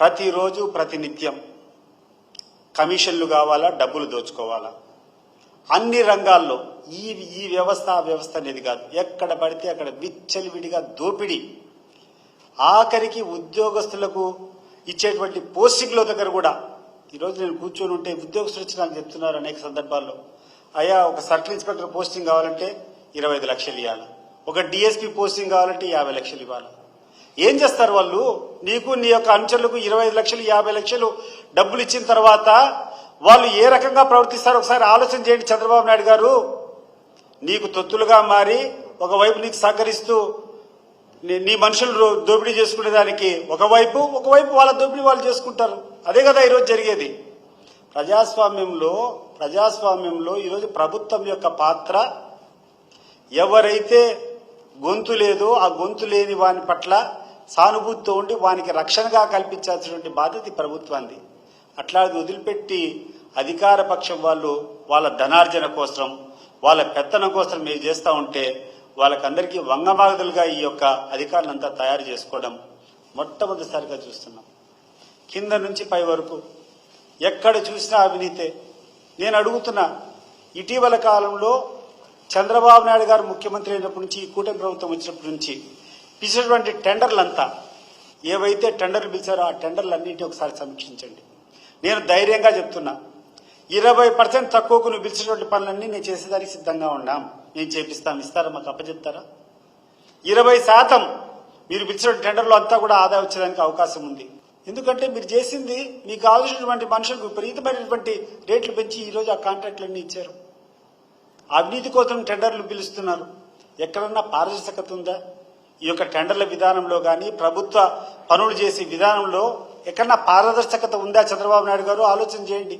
ప్రతిరోజు ప్రతినిత్యం కమిషన్లు కావాలా డబ్బులు దోచుకోవాలా? అన్ని రంగాల్లో ఈ ఈ వ్యవస్థ ఆ వ్యవస్థ అనేది కాదు. ఎక్కడ పడితే అక్కడ విచ్చలివిడిగా దోపిడీ. ఆఖరికి ఉద్యోగస్తులకు ఇచ్చేటువంటి పోస్టింగ్ల దగ్గర కూడా ఈరోజు నేను కూర్చొని ఉంటే ఉద్యోగస్తులు వచ్చి నాకు చెప్తున్నారు అనేక సందర్భాల్లో అయ్యా ఒక సర్కిల్ ఇన్స్పెక్టర్ పోస్టింగ్ కావాలంటే ఇరవై ఐదు లక్షలు ఇవ్వాలి ఒక డిఎస్పీ పోస్టింగ్ కావాలంటే యాభై లక్షలు ఇవ్వాలి. ఏం చేస్తారు వాళ్ళు? నీకు నీ యొక్క అనుచరులకు ఇరవై ఐదు లక్షలు యాభై లక్షలు డబ్బులు ఇచ్చిన తర్వాత వాళ్ళు ఏ రకంగా ప్రవర్తిస్తారు ఒకసారి ఆలోచన చేయండి చంద్రబాబు నాయుడు గారు. నీకు తొత్తులుగా మారి ఒకవైపు నీకు సహకరిస్తూ నీ- నీ మనుషులు దోపిడీ చేసుకునే దానికి ఒకవైపు ఒకవైపు వాళ్ళ దోపిడీ వాళ్ళు చేసుకుంటారు. అదే కదా ఈరోజు జరిగేది. ప్రజాస్వామ్యంలో ప్రజాస్వామ్యంలో ఈరోజు ప్రభుత్వం యొక్క పాత్ర ఎవరైతే గొంతు లేదో ఆ గొంతు లేని వాని పట్ల సానుభూతితో ఉండి వానికి రక్షణగా కల్పించాల్సినటువంటి బాధ్యత ఈ ప్రభుత్వాన్ని అట్లా వదిలిపెట్టి అధికార పక్షం వాళ్ళు వాళ్ళ ధనార్జన కోసం వాళ్ళ పెత్తనం కోసం మీరు చేస్తూ ఉంటే వాళ్ళకందరికీ వంగమాగదులుగా ఈ యొక్క అధికారులంతా తయారు చేసుకోవడం మొట్టమొదటిసారిగా చూస్తున్నాం. కింద నుంచి పై వరకు ఎక్కడ చూసినా అవినీతే. నేను అడుగుతున్నా ఇటీవల కాలంలో చంద్రబాబు నాయుడు గారు ముఖ్యమంత్రి అయినప్పటి నుంచి ఈ కూటమి ప్రభుత్వం వచ్చినప్పటి నుంచి పిలిచినటువంటి టెండర్లంతా ఏవైతే టెండర్లు పిలిచారో ఆ టెండర్లన్నింటినీ ఒకసారి సమీక్షించండి. నేను ధైర్యంగా చెప్తున్నా ఇరవై పర్సెంట్ తక్కువకు నువ్వు పిలిచినటువంటి పనులన్నీ నేను చేసేదానికి సిద్ధంగా ఉన్నాం. నేను చేపిస్తాం ఇస్తారా? మాకు అప్పచెప్తారా? ఇరవై శాతం మీరు పిలిచిన టెండర్లో అంతా కూడా ఆదాయం వచ్చేదానికి అవకాశం ఉంది. ఎందుకంటే మీరు చేసింది మీకు కావాల్సినటువంటి మనుషులకు విపరీతమైనటువంటి రేట్లు పెంచి ఈరోజు ఆ కాంట్రాక్ట్లన్నీ ఇచ్చారు. అవినీతి కోసం టెండర్లు పిలుస్తున్నారు. ఎక్కడన్నా పారదర్శకత ఉందా? ఈ యొక్క టెండర్ల విధానంలో కానీ ప్రభుత్వ పనులు చేసే విధానంలో ఎక్కడన్నా పారదర్శకత ఉందా చంద్రబాబు నాయుడు గారు? ఆలోచన చేయండి.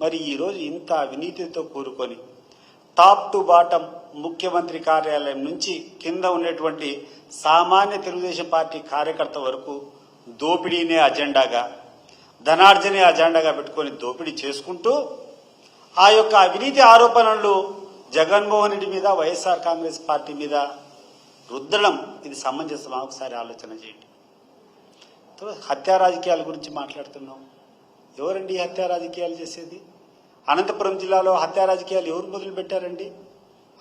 మరి ఈరోజు ఇంత అవినీతితో కూరుకొని టాప్ టు బాటం ముఖ్యమంత్రి కార్యాలయం నుంచి కింద ఉన్నటువంటి సామాన్య తెలుగుదేశం పార్టీ కార్యకర్త వరకు దోపిడీనే అజెండాగా ధనార్జనే అజెండాగా పెట్టుకొని దోపిడీ చేసుకుంటూ ఆ యొక్క అవినీతి ఆరోపణలు జగన్మోహన్ రెడ్డి మీద వైఎస్ఆర్ కాంగ్రెస్ పార్టీ మీద రుద్రడం ఇది సమంజసమా ఒకసారి ఆలోచన చేయండి. తర్వాత హత్యా రాజకీయాల గురించి మాట్లాడుతున్నాం. ఎవరండి హత్యా రాజకీయాలు చేసేది? అనంతపురం జిల్లాలో హత్యా రాజకీయాలు ఎవరు మొదలుపెట్టారండి?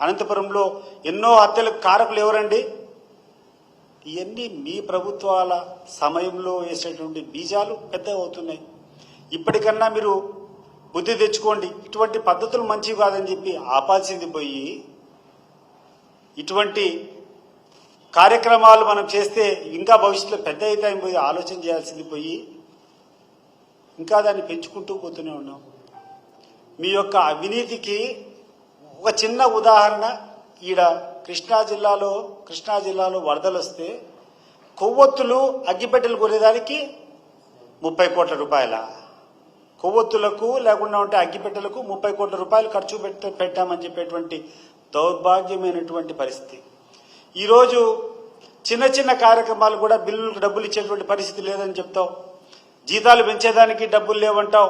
అనంతపురంలో ఎన్నో హత్యలకు కారకులు ఎవరండి? ఇవన్నీ మీ ప్రభుత్వాల సమయంలో వేసేటువంటి బీజాలు పెద్ద అవుతున్నాయి. ఇప్పటికన్నా మీరు బుద్ధి తెచ్చుకోండి ఇటువంటి పద్ధతులు మంచివి కాదని చెప్పి ఆపాల్సింది పోయి ఇటువంటి కార్యక్రమాలు మనం చేస్తే ఇంకా భవిష్యత్తులో పెద్ద అయితే పోయి ఆలోచన చేయాల్సింది పోయి ఇంకా దాన్ని పెంచుకుంటూ పోతూనే ఉన్నాం. మీ యొక్క అవినీతికి ఒక చిన్న ఉదాహరణ ఈడ కృష్ణా జిల్లాలో కృష్ణా జిల్లాలో వరదలు వస్తే కొవ్వొత్తులు అగ్గిపెట్టెలు కొనేదానికి ముప్పై కోట్ల రూపాయల. కొవ్వొత్తులకు లేకుండా ఉంటే అగ్గిపెట్టెలకు ముప్పై కోట్ల రూపాయలు ఖర్చు పెట్ట పెట్టామని చెప్పేటువంటి దౌర్భాగ్యమైనటువంటి పరిస్థితి. ఈరోజు చిన్న చిన్న కార్యక్రమాలు కూడా బిల్లులకు డబ్బులు ఇచ్చేటువంటి పరిస్థితి లేదని చెప్తావు. జీతాలు పెంచేదానికి డబ్బులు లేవంటావు.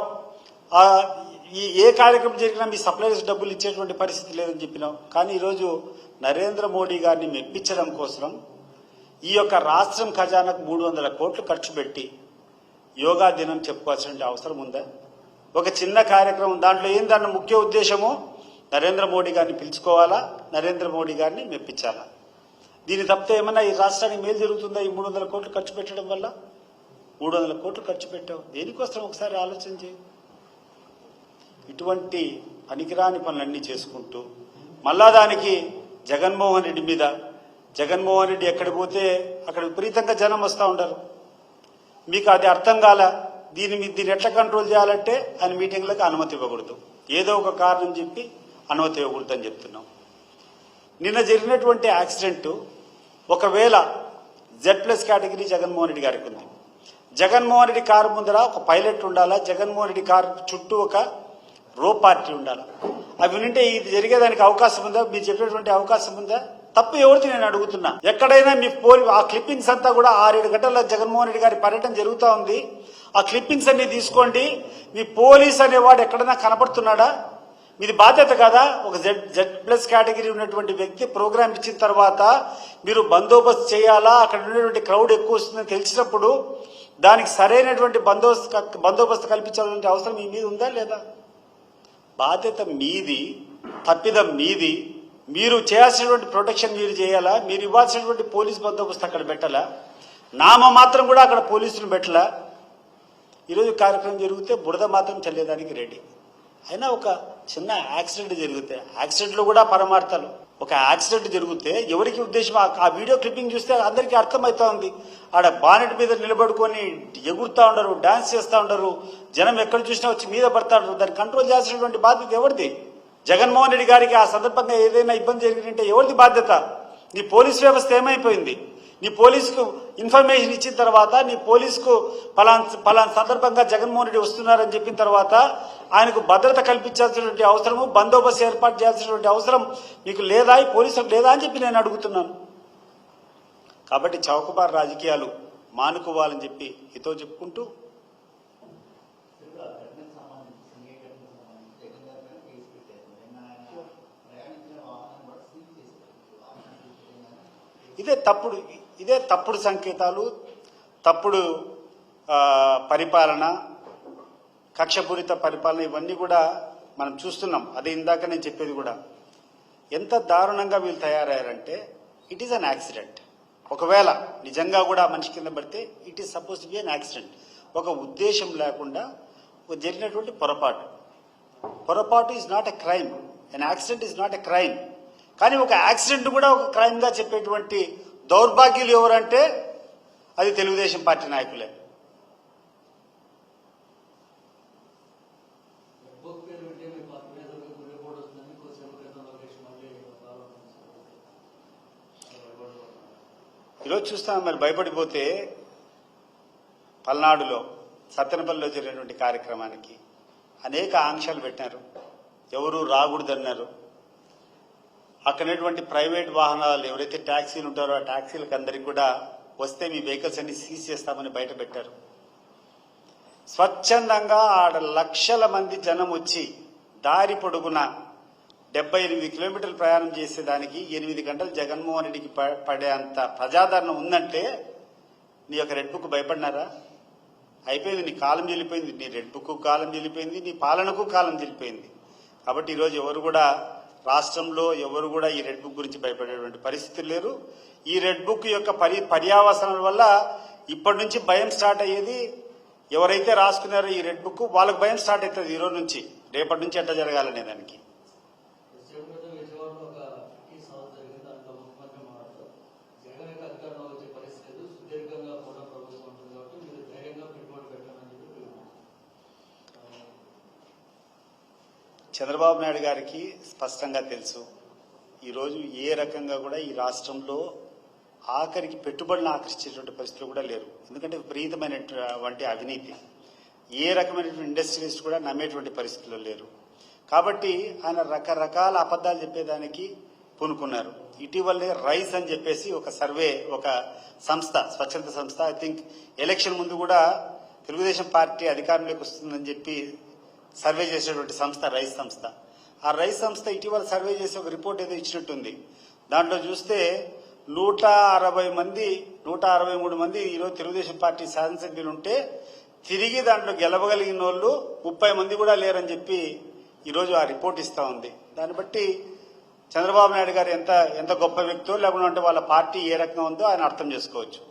ఈ ఏ కార్యక్రమం జరిగినా మీ సప్లైస్ డబ్బులు ఇచ్చేటువంటి పరిస్థితి లేదని చెప్పినాం కానీ ఈరోజు నరేంద్ర మోడీ గారిని మెప్పించడం కోసం ఈ యొక్క రాష్ట్రం ఖజానాకు మూడు వందల కోట్లు ఖర్చు పెట్టి యోగా దినం చెప్పుకోవాల్సిన అవసరం ఉందా? ఒక చిన్న కార్యక్రమం దాంట్లో ఏం దాని ముఖ్య ఉద్దేశము నరేంద్ర మోడీ గారిని పిలుచుకోవాలా? నరేంద్ర మోడీ గారిని మెప్పించాలా? దీని తప్పితే ఏమన్నా ఈ రాష్ట్రానికి మేలు జరుగుతుందా? ఈ మూడు వందల కోట్లు ఖర్చు పెట్టడం వల్ల? మూడు వందల కోట్లు ఖర్చు పెట్టావు. దేనికోసం ఒకసారి ఆలోచన చేయి. ఇటువంటి పనికిరాని పనులన్నీ చేసుకుంటూ మళ్ళా దానికి జగన్మోహన్ రెడ్డి మీద జగన్మోహన్ రెడ్డి ఎక్కడికి పోతే అక్కడ విపరీతంగా జనం వస్తూ ఉంటారు మీకు అది అర్థం కాల దీని మీద దీన్ని ఎట్లా కంట్రోల్ చేయాలంటే ఆయన మీటింగ్లకు అనుమతి ఇవ్వకూడదు. ఏదో ఒక కారణం చెప్పి అనుమతి ఇవ్వకూడదు అని చెప్తున్నాం. నిన్న జరిగినటువంటి యాక్సిడెంటు ఒకవేళ Z plus category Jaganmohan Reddy గారికి ఉంది. జగన్మోహన్ రెడ్డి కారు ముందర ఒక పైలట్ ఉండాలా? జగన్మోహన్ రెడ్డి కారు చుట్టూ ఒక రో పార్టీ ఉండాలా? అవి ఉంటే ఇది జరిగేదానికి అవకాశం ఉందా? మీరు చెప్పేటువంటి అవకాశం ఉందా? తప్పు ఎవరిది నేను అడుగుతున్నా. ఎక్కడైనా మీ పోలి ఆ క్లిప్పింగ్స్ అంతా కూడా ఆరేడు గంటల జగన్మోహన్ రెడ్డి గారి పర్యటన జరుగుతూ ఉంది. ఆ క్లిప్పింగ్స్ అన్ని తీసుకోండి. మీ పోలీస్ అనేవాడు ఎక్కడైనా కనపడుతున్నాడా? మీది బాధ్యత కదా? ఒక జెడ్ జెడ్ ప్లస్ కేటగిరీ ఉన్నటువంటి వ్యక్తి ప్రోగ్రామ్ ఇచ్చిన తర్వాత మీరు బందోబస్తు చేయాలా? అక్కడ ఉన్నటువంటి క్రౌడ్ ఎక్కువ వస్తుందని తెలిసినప్పుడు దానికి సరైనటువంటి బందోబస్తు బందోబస్తు కల్పించాల్సిన అవసరం మీ మీద ఉందా లేదా? బాధ్యత మీది తప్పిదం మీది. మీరు చేయాల్సినటువంటి ప్రొటెక్షన్ మీరు చేయాలా? మీరు ఇవ్వాల్సినటువంటి పోలీస్ బందోబస్తు అక్కడ పెట్టాలా? నామ మాత్రం కూడా అక్కడ పోలీసులు పెట్టలా? ఈరోజు కార్యక్రమం జరిగితే బురద మాత్రం చల్లేదానికి రెడీ. అయినా ఒక చిన్న యాక్సిడెంట్ జరిగితే యాక్సిడెంట్లో కూడా పరమార్థాలు. ఒక యాక్సిడెంట్ జరిగితే ఎవరికి ఉద్దేశం? ఆ- వీడియో క్లిప్పింగ్ చూస్తే అందరికీ అర్థమవుతా ఉంది ఆడ బానెట్ మీద నిలబడుకొని ఎగురుతా ఉండరు డాన్స్ చేస్తూ ఉండరు. జనం ఎక్కడ చూసినా వచ్చి మీద పడతాడు దాన్ని కంట్రోల్ చేయాల్సినటువంటి బాధ్యత ఎవరిది? జగన్మోహన్ రెడ్డి గారికి ఆ సందర్భంగా ఏదైనా ఇబ్బంది జరిగిందంటే ఎవరిది బాధ్యత? ఈ పోలీస్ వ్యవస్థ ఏమైపోయింది? నీ పోలీసుకు ఇన్ఫర్మేషన్ ఇచ్చిన తర్వాత నీ పోలీసుకు పలాన్ పలాన్ సందర్భంగా జగన్మోహన్ రెడ్డి వస్తున్నారని చెప్పిన తర్వాత ఆయనకు భద్రత కల్పించాల్సినటువంటి అవసరము బందోబస్తు ఏర్పాటు చేయాల్సినటువంటి అవసరం మీకు లేదా ఈ పోలీసులకు లేదా అని చెప్పి నేను అడుగుతున్నాను. కాబట్టి చౌకబార్ రాజకీయాలు మానుకోవాలని చెప్పి ఇతో చెప్పుకుంటూ ఇదే తప్పుడు ఇదే తప్పుడు సంకేతాలు తప్పుడు పరిపాలన కక్షపూరిత పరిపాలన ఇవన్నీ కూడా మనం చూస్తున్నాం. అదే ఇందాక నేను చెప్పేది కూడా. ఎంత దారుణంగా వీళ్ళు తయారయ్యారంటే ఇట్ ఈస్ అన్ యాక్సిడెంట్ ఒకవేళ నిజంగా కూడా మనిషి కింద పడితే it is suppose be an accident ఒక ఉద్దేశం లేకుండా ఒక జరిగినటువంటి పొరపాటు. పొరపాటు is not a crime an accident is not a crime కానీ ఒక యాక్సిడెంట్ కూడా ఒక క్రైమ్గా చెప్పేటువంటి దౌర్భాగ్యులు ఎవరంటే అది తెలుగుదేశం పార్టీ నాయకులే. ఈరోజు చూస్తాం మరి భయపడిపోతే పల్నాడులో సత్తెనపల్లిలో జరిగినటువంటి కార్యక్రమానికి అనేక ఆంక్షలు పెట్టినారు ఎవరు రాకూడదన్నారు. అక్కడటువంటి ప్రైవేట్ వాహనాలు ఎవరైతే ట్యాక్సీలు ఉంటారో ఆ ట్యాక్సీలకు అందరికి కూడా వస్తే మీ వెహికల్స్ అన్ని సీజ్ చేస్తామని బయట పెట్టారు. స్వచ్ఛందంగా ఆడ లక్షల మంది జనం వచ్చి దారి పొడుగున డెబ్బై ఎనిమిది కిలోమీటర్లు ప్రయాణం చేసేదానికి ఎనిమిది గంటలు జగన్మోహన్ రెడ్డికి ప- పడే అంత ప్రజాదరణ ఉందంటే నీ యొక్క రెడ్ బుక్ భయపడినారా? అయిపోయింది నీ కాలం చెల్లిపోయింది నీ రెడ్ బుక్ కాలం చెల్లిపోయింది నీ పాలనకు కాలం చెల్లిపోయింది. కాబట్టి ఈరోజు ఎవరు కూడా రాష్ట్రంలో ఎవరు కూడా ఈ రెడ్ బుక్ గురించి భయపడేటువంటి పరిస్థితి లేరు. ఈ రెడ్ బుక్ యొక్క పరి పర్యావసనాల వల్ల ఇప్పటి నుంచి భయం స్టార్ట్ అయ్యేది ఎవరైతే రాసుకున్నారో ఈ రెడ్ బుక్ వాళ్ళకి భయం స్టార్ట్ అవుతుంది ఈ రోజు నుంచి. రేపటి నుంచి ఎట్లా జరగాలనే దానికి కొద్దిసేపు క్రితం విజయవాడలో ఒక టీ సభ జరిగింది దాంట్లో ముఖ్యమంత్రి మాట్లాడుతూ జగన్ యొక్క అధికారంలో వచ్చే పరిస్థితి లేదు సుదీర్ఘంగా కూడా ప్రభుత్వం ఉంటుంది కాబట్టి మీరు ధైర్యంగా పెట్టుబడి పెట్టాలని చెప్పి చంద్రబాబు నాయుడు గారికి స్పష్టంగా తెలుసు ఈరోజు ఏ రకంగా కూడా ఈ రాష్ట్రంలో ఆఖరికి పెట్టుబడులను ఆకర్షించేటువంటి పరిస్థితులు కూడా లేరు. ఎందుకంటే విపరీతమైనటువంటి అవినీతి. ఏ రకమైనటువంటి ఇండస్ట్రియలిస్ట్ కూడా నమ్మేటువంటి పరిస్థితుల్లో లేరు. కాబట్టి ఆయన రకరకాల అబద్ధాలు చెప్పేదానికి పూనుకున్నారు. ఇటీవలే రైస్ అని చెప్పేసి ఒక సర్వే ఒక సంస్థ స్వచ్ఛంద సంస్థ ఐ థింక్ ఎలక్షన్ ముందు కూడా తెలుగుదేశం పార్టీ అధికారంలోకి వస్తుందని చెప్పి సర్వే చేసేటువంటి సంస్థ రైస్ సంస్థ. ఆ రైస్ సంస్థ ఇటీవల సర్వే చేసి ఒక రిపోర్ట్ ఏదో ఇచ్చినట్టుంది. దాంట్లో చూస్తే నూట అరవై మంది నూట అరవై మూడు మంది ఈరోజు తెలుగుదేశం పార్టీ శాసనసభ్యులు ఉంటే తిరిగి దాంట్లో గెలవగలిగిన వాళ్ళు ముప్పై మంది కూడా లేరని చెప్పి ఈరోజు ఆ రిపోర్ట్ ఇస్తా ఉంది. దాన్ని బట్టి చంద్రబాబు నాయుడు గారు ఎంత ఎంత గొప్ప వ్యక్తో లేకుండా వాళ్ళ పార్టీ ఏ రకంగా ఉందో ఆయన అర్థం చేసుకోవచ్చు.